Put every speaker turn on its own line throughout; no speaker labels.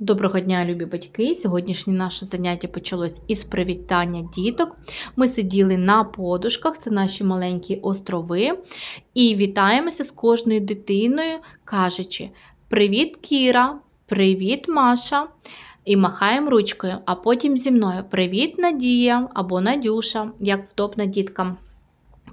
Доброго дня, любі батьки! Сьогоднішнє наше заняття почалось із привітання діток. Ми сиділи на подушках, це наші маленькі острови, і вітаємося з кожною дитиною, кажучи: Привіт, Кіра! Привіт, Маша! І махаємо ручкою, а потім зі мною Привіт, Надія або Надюша, як вдобно діткам.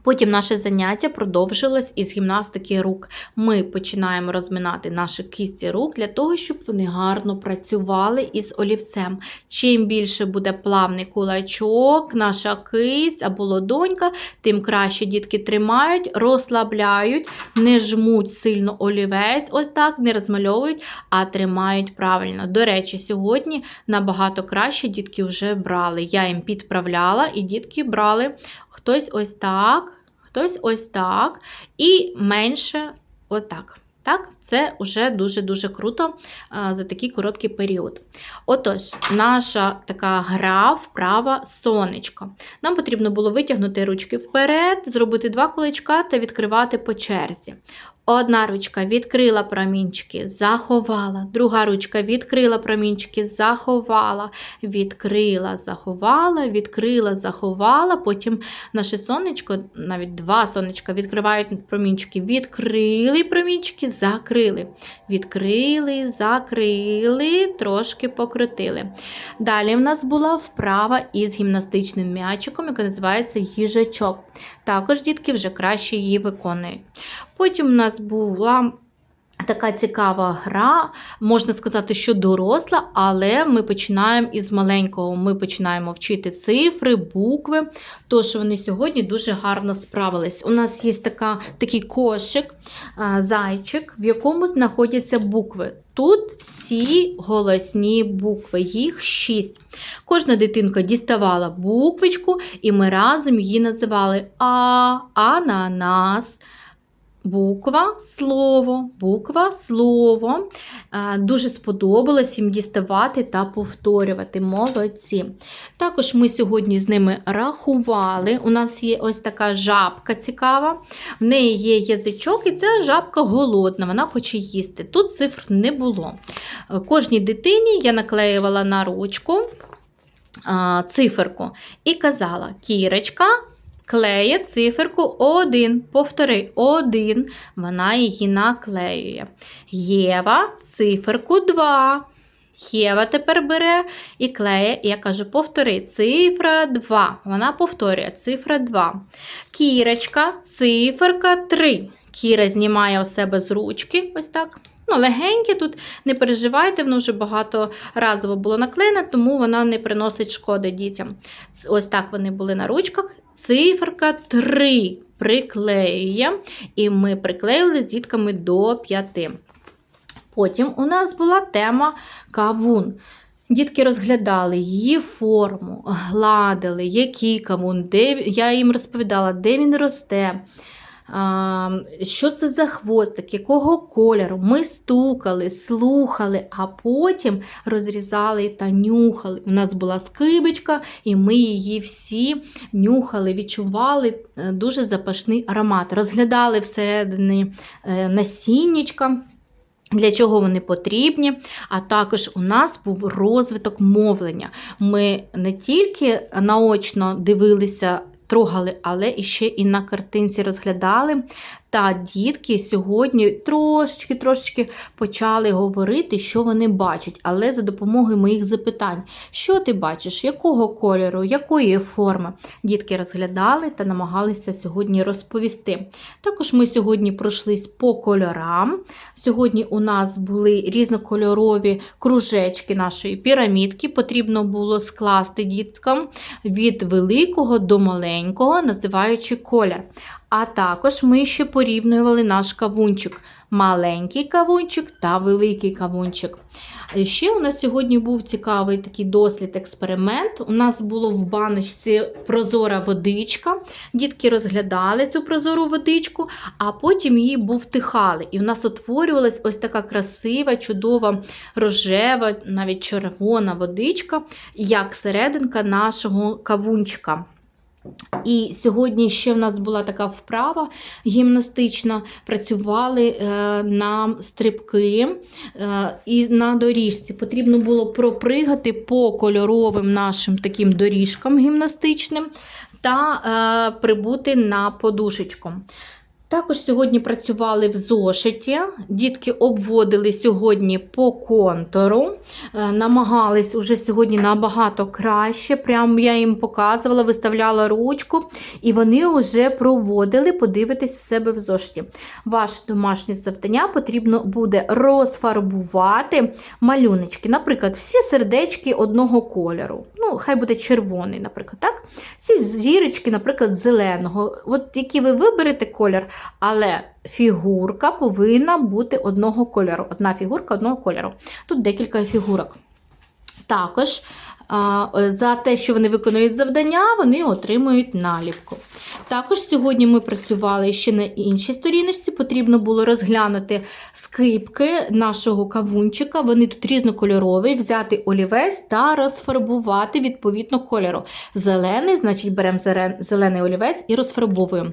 Потім наше заняття продовжилось із гімнастики рук. Ми починаємо розминати наші кисті рук для того, щоб вони гарно працювали із олівцем. Чим більше буде плавний кулачок, наша кисть або лодонька, тим краще дітки тримають, розслабляють, не жмуть сильно олівець, ось так, не розмальовують, а тримають правильно. До речі, сьогодні набагато краще дітки вже брали. Я їм підправляла, і дітки брали хтось ось так хтось ось так, і менше отак. Так, це вже дуже-дуже круто а, за такий короткий період. Отож, наша така гра, вправа сонечко. Нам потрібно було витягнути ручки вперед, зробити два кулачка та відкривати по черзі. Одна ручка відкрила промінчики, заховала. Друга ручка відкрила промінчики, заховала, відкрила, заховала, відкрила, заховала. Потім наше сонечко, навіть два сонечка, відкривають промінчики, відкрили промінчики, закрили. Відкрили, закрили, трошки покрутили. Далі в нас була вправа із гімнастичним м'ячиком, яка називається їжачок. Також дітки вже краще її виконують. Потім у нас була така цікава гра, можна сказати, що доросла, але ми починаємо із маленького. Ми починаємо вчити цифри, букви. Тож вони сьогодні дуже гарно справились. У нас є така, такий кошик, зайчик, в якому знаходяться букви. Тут всі голосні букви, їх шість. Кожна дитинка діставала буквочку, і ми разом її називали А, ананас, Буква слово, буква слово. Дуже сподобалось їм діставати та повторювати. Молодці. Також ми сьогодні з ними рахували. У нас є ось така жабка цікава. В неї є язичок, і ця жабка голодна, вона хоче їсти. Тут цифр не було. Кожній дитині я наклеювала на ручку циферку і казала: Кірочка. Клеє циферку 1. Повтори 1. Вона її наклеює. Єва циферку 2. Єва тепер бере і клеє, і я кажу, повтори цифра 2. Вона повторює цифра 2. Кірочка, циферка 3. Кіра знімає у себе з ручки. Ось так. Ну, легеньке тут, не переживайте, воно вже багато разово було наклеєне, тому вона не приносить шкоди дітям. Ось так вони були на ручках. Циферка 3 приклеює, і ми приклеїли з дітками до 5. Потім у нас була тема кавун. Дітки розглядали її форму, гладили, який кавун, де я їм розповідала, де він росте що це за хвостик, якого кольору. Ми стукали, слухали, а потім розрізали та нюхали. У нас була скибочка, і ми її всі нюхали, відчували е, дуже запашний аромат. Розглядали всередині е, насіннячка. Для чого вони потрібні, а також у нас був розвиток мовлення. Ми не тільки наочно дивилися трогали, але іще і на картинці розглядали та дітки сьогодні трошечки-трошечки почали говорити, що вони бачать, але за допомогою моїх запитань, що ти бачиш, якого кольору, якої форми. Дітки розглядали та намагалися сьогодні розповісти. Також ми сьогодні пройшлись по кольорам. Сьогодні у нас були різнокольорові кружечки нашої пірамідки. Потрібно було скласти діткам від великого до маленького, називаючи колір. А також ми ще порівнювали наш кавунчик. Маленький кавунчик та великий кавунчик. Ще у нас сьогодні був цікавий такий дослід, експеримент. У нас було в баночці прозора водичка. Дітки розглядали цю прозору водичку, а потім її бувтихали. І в нас утворювалась ось така красива, чудова рожева, навіть червона водичка, як серединка нашого кавунчика. І сьогодні ще в нас була така вправа гімнастична. Працювали е, на стрибки е, і на доріжці. Потрібно було пропригати по кольоровим нашим таким доріжкам гімнастичним та е, прибути на подушечку. Також сьогодні працювали в зошиті. Дітки обводили сьогодні по контуру, е, намагались уже сьогодні набагато краще. Прямо я їм показувала, виставляла ручку, і вони вже проводили, подивитись в себе в зошиті. Ваше домашнє завдання потрібно буде розфарбувати малюночки. Наприклад, всі сердечки одного кольору. Ну, хай буде червоний, наприклад, так? Всі зірочки, наприклад, зеленого. От який ви виберете колір, але фігурка повинна бути одного кольору. Одна фігурка одного кольору. Тут декілька фігурок. Також за те, що вони виконують завдання, вони отримують наліпку. Також сьогодні ми працювали ще на іншій сторіночці. Потрібно було розглянути скипки нашого кавунчика. Вони тут різнокольорові, взяти олівець та розфарбувати відповідно кольору. Зелений, значить, беремо зелен- зелений олівець і розфарбовуємо.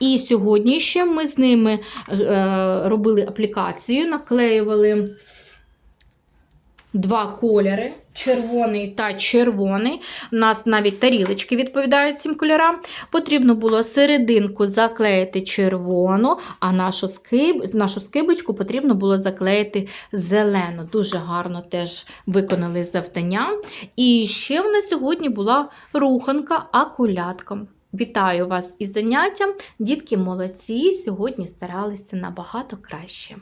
І сьогодні ще ми з ними е, робили аплікацію, наклеювали два кольори червоний та червоний. У нас навіть тарілочки відповідають цим кольорам. Потрібно було серединку заклеїти червону, а нашу, скиб, нашу скибочку потрібно було заклеїти зелену. Дуже гарно теж виконали завдання. І ще в нас сьогодні була руханка акулятком. Вітаю вас із заняттям. Дітки молодці, сьогодні старалися набагато краще.